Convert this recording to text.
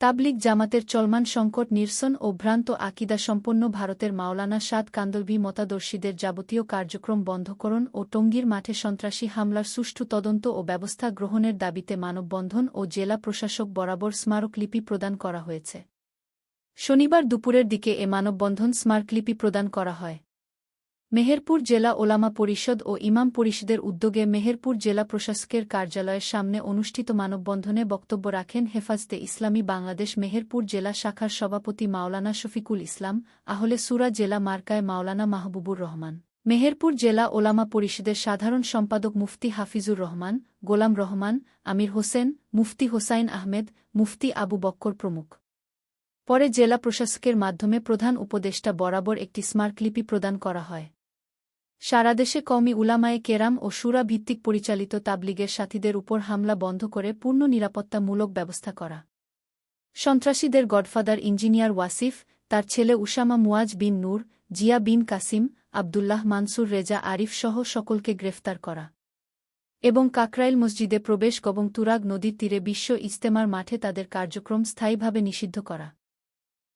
তাবলিগ জামাতের চলমান সংকট নিরসন ও ভ্রান্ত আকিদা সম্পন্ন ভারতের মাওলানা সাদ কান্দলভি মতাদর্শীদের যাবতীয় কার্যক্রম বন্ধকরণ ও টঙ্গীর মাঠে সন্ত্রাসী হামলার সুষ্ঠু তদন্ত ও ব্যবস্থা গ্রহণের দাবিতে মানববন্ধন ও জেলা প্রশাসক বরাবর স্মারকলিপি প্রদান করা হয়েছে। শনিবার দুপুরের দিকে এ মানববন্ধন স্মারকলিপি প্রদান করা হয়। মেহেরপুর জেলা ওলামা পরিষদ ও ইমাম পরিষদের উদ্যোগে মেহেরপুর জেলা প্রশাসকের কার্যালয়ের সামনে অনুষ্ঠিত মানববন্ধনে বক্তব্য রাখেন হেফাজতে ইসলামী বাংলাদেশ মেহেরপুর জেলা শাখার সভাপতি মাওলানা শফিকুল ইসলাম, আহলে সুরা জেলা মার্কায় মাওলানা মাহবুবুর রহমান। মেহেরপুর জেলা ওলামা পরিষদের সাধারণ সম্পাদক মুফতি হাফিজুর রহমান, গোলাম রহমান, আমির হোসেন, মুফতি হোসাইন আহমেদ, মুফতি আবু বক্কর প্রমুখ। পরে জেলা প্রশাসকের মাধ্যমে প্রধান উপদেষ্টা বরাবর একটি স্মারকলিপি প্রদান করা হয়। সারাদেশে কমি উলামায়ে কেরাম ও সুরা ভিত্তিক পরিচালিত তাবলিগের সাথীদের উপর হামলা বন্ধ করে পূর্ণ নিরাপত্তামূলক ব্যবস্থা করা। সন্ত্রাসীদের গডফাদার ইঞ্জিনিয়ার ওয়াসিফ, তার ছেলে উসামা মুয়াজ বিন নূর, জিয়া বিন কাসিম, আবদুল্লাহ মানসুর রেজা আরিফ সহ সকলকে গ্রেফতার করা। এবং কাকরাইল মসজিদে প্রবেশ এবং তুরাগ নদীর তীরে বিশ্ব ইস্তেমার মাঠে তাদের কার্যক্রম স্থায়ীভাবে নিষিদ্ধ করা।